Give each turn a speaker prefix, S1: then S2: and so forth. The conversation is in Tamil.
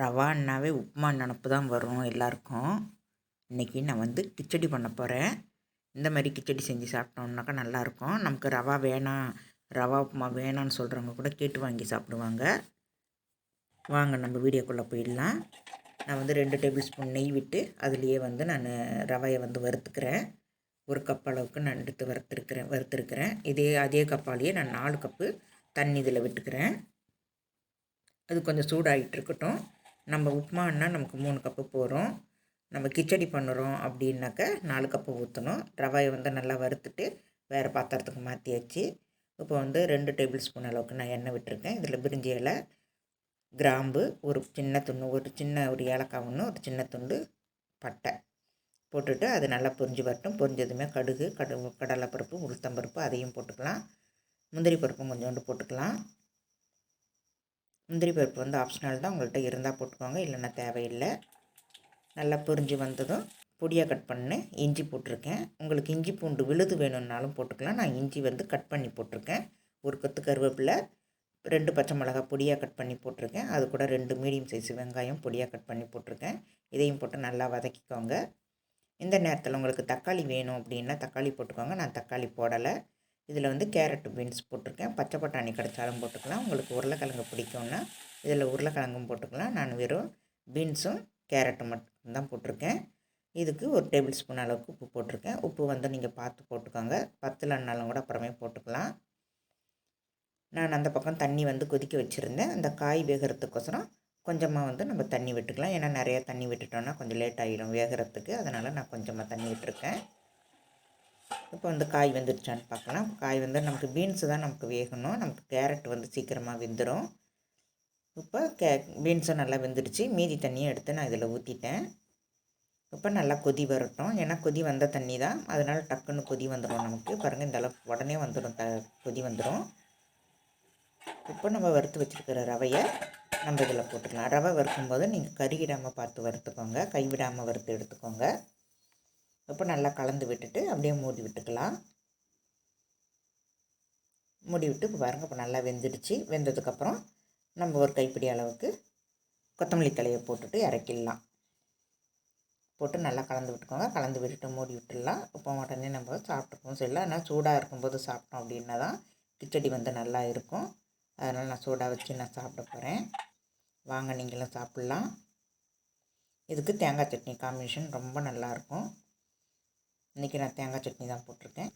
S1: ரவான்னாவே உப்புமா நினப்பு தான் வரும் எல்லாருக்கும். இன்றைக்கி நான் வந்து கிச்சடி பண்ண போகிறேன் இந்த மாதிரி கிச்சடி செஞ்சு சாப்பிட்டோம்னாக்கா நல்லாயிருக்கும் நமக்கு ரவா வேணாம் ரவா உப்புமா வேணான்னு சொல்கிறவங்க கூட கேட்டு வாங்கி சாப்பிடுவாங்க. வாங்க நம்ம வீடியோக்குள்ளே போயிடலாம். நான் வந்து ரெண்டு டேபிள் ஸ்பூன் நெய் விட்டு அதுலேயே வந்து நான் ரவையை வந்து வறுத்துக்கிறேன். ஒரு கப் அளவுக்கு நான் எடுத்து வறுத்துருக்கிறேன் வறுத்துருக்கிறேன். இதே அதே கப்பாலேயே நான் நாலு கப்பு தண்ணி இதில் விட்டுக்கிறேன். அது கொஞ்சம் சூடாகிட்டு இருக்கட்டும் நம்ம உப்புமான்னா நமக்கு மூணு கப்பு போகிறோம் நம்ம கிச்சடி பண்ணுறோம் அப்படின்னாக்க நாலு கப்பு ஊற்றணும் ரவையை வந்து நல்லா வறுத்துட்டு வேறு பாத்திரத்துக்கு மாற்றியாச்சு இப்போ வந்து ரெண்டு டேபிள் ஸ்பூன் அளவுக்கு நான் எண்ணெய் விட்டுருக்கேன். இதில் பிரிஞ்சி இலை கிராம்பு ஒரு சின்ன துண்டு ஒரு சின்ன ஒரு ஏலக்காய் ஒன்று ஒரு சின்ன துண்டு பட்டை போட்டுட்டு அது நல்லா பொரிஞ்சு வரட்டும். பொரிஞ்சதுமே கடுகு கடு கடலைப்பருப்பு உளுத்தம்பருப்பு அதையும் போட்டுக்கலாம். முந்திரி பருப்பும் கொஞ்சோண்டு போட்டுக்கலாம். முந்திரி பருப்பு வந்து ஆப்ஷனல் தான். உங்கள்கிட்ட இருந்தால் போட்டுக்கோங்க. இல்லைன்னா தேவையில்லை. நல்லா புரிஞ்சு வந்ததும் பொடியாக கட் பண்ணு. இஞ்சி போட்டிருக்கேன். உங்களுக்கு இஞ்சி பூண்டு விழுது வேணும்னாலும் போட்டுக்கலாம். நான் இஞ்சி வந்து கட் பண்ணி போட்டிருக்கேன். ஒரு கொத்து கருவேப்பிலை ரெண்டு பச்சை மிளகா பொடியாக கட் பண்ணி போட்டிருக்கேன். அது கூட ரெண்டு மீடியம் சைஸ் வெங்காயம் பொடியாக கட் பண்ணி போட்டிருக்கேன். இதையும் போட்டு நல்லா வதக்கிக்கோங்க. இந்த நேரத்தில் உங்களுக்கு தக்காளி வேணும் அப்படின்னா தக்காளி போட்டுக்கோங்க. நான் தக்காளி போடலை. இதில் வந்து கேரட் பீன்ஸ் போட்டிருக்கேன். பச்சை பட்டாணி கிடைச்சாலும் போட்டுக்கலாம். உங்களுக்கு உருளைக்கிழங்கு பிடிக்கும்னா இதில் உருளைக்கிழங்கும் போட்டுக்கலாம். நான் வெறும் பீன்ஸும் கேரட்டும் மட்டும்தான் போட்டிருக்கேன். இதுக்கு ஒரு டேபிள் ஸ்பூன் அளவுக்கு உப்பு போட்டிருக்கேன். உப்பு வந்து நீங்கள் பார்த்து போட்டுக்கோங்க. பத்துலன்னாலும் கூட அப்புறமே போட்டுக்கலாம். நான் அந்த பக்கம் தண்ணி வந்து கொதிக்க வச்சுருந்தேன். அந்த காய் வேகிறதுக்கோசரம் கொஞ்சமாக வந்து நம்ம தண்ணி விட்டுக்கலாம். ஏன்னா நிறையா தண்ணி விட்டுட்டோன்னா கொஞ்சம் லேட் ஆகிடும் வேகிறதுக்கு. அதனால் நான் கொஞ்சமாக தண்ணி விட்டுருக்கேன். இப்போ வந்து காய் வெந்துருச்சான்னு பார்க்கலாம். காய் வந்து நமக்கு பீன்ஸு தான் நமக்கு வேகணும். நமக்கு கேரட் வந்து சீக்கிரமாக வெந்துடும் இப்போ கே பீன்ஸும் நல்லா வெந்துடுச்சு. மீதி தண்ணியை எடுத்து நான் இதில் ஊற்றிட்டேன் இப்போ நல்லா கொதி வரட்டும். ஏன்னா கொதி வந்த தண்ணி தான். அதனால் டக்குன்னு கொதி வந்துடும் நமக்கு. பாருங்கள் இந்த அளவுக்கு உடனே வந்துடும் த கொதி வந்துடும் இப்போ நம்ம வறுத்து வச்சுருக்கிற ரவையை நம்ம இதில் போட்டுக்கலாம். ரவை வறுக்கும்போது நீங்கள் கருகிடாமல் பார்த்து வறுத்துக்கோங்க. கைவிடாமல் வறுத்து எடுத்துக்கோங்க. இப்போ நல்லா கலந்து விட்டுட்டு அப்படியே மூடி விட்டுக்கலாம். மூடி விட்டு இப்போ பாருங்கள் இப்போ நல்லா வெந்துடுச்சு. வெந்ததுக்கப்புறம் நம்ம ஒரு கைப்பிடி அளவுக்கு கொத்தமல்லி தலையை போட்டுட்டு இறக்கிடலாம். போட்டு நல்லா கலந்து விட்டுக்கோங்க. கலந்து விட்டுட்டு மூடி விட்டுடலாம். இப்போ உடனே நம்ம சாப்பிட்டுப்போம். சரியில்லை? ஆனால் சூடாக இருக்கும்போது சாப்பிட்டோம் அப்படின்னா தான் கிச்சடி வந்து நல்லா இருக்கும். அதனால் நான் சூடாக வச்சு நான் சாப்பிட போகிறேன் வாங்க நீங்களும் சாப்பிட்லாம். இதுக்கு தேங்காய் சட்னி காம்பினேஷன் ரொம்ப நல்லாயிருக்கும் இன்றைக்கி நான் தேங்காய் சட்னி தான் போட்டிருக்கேன்.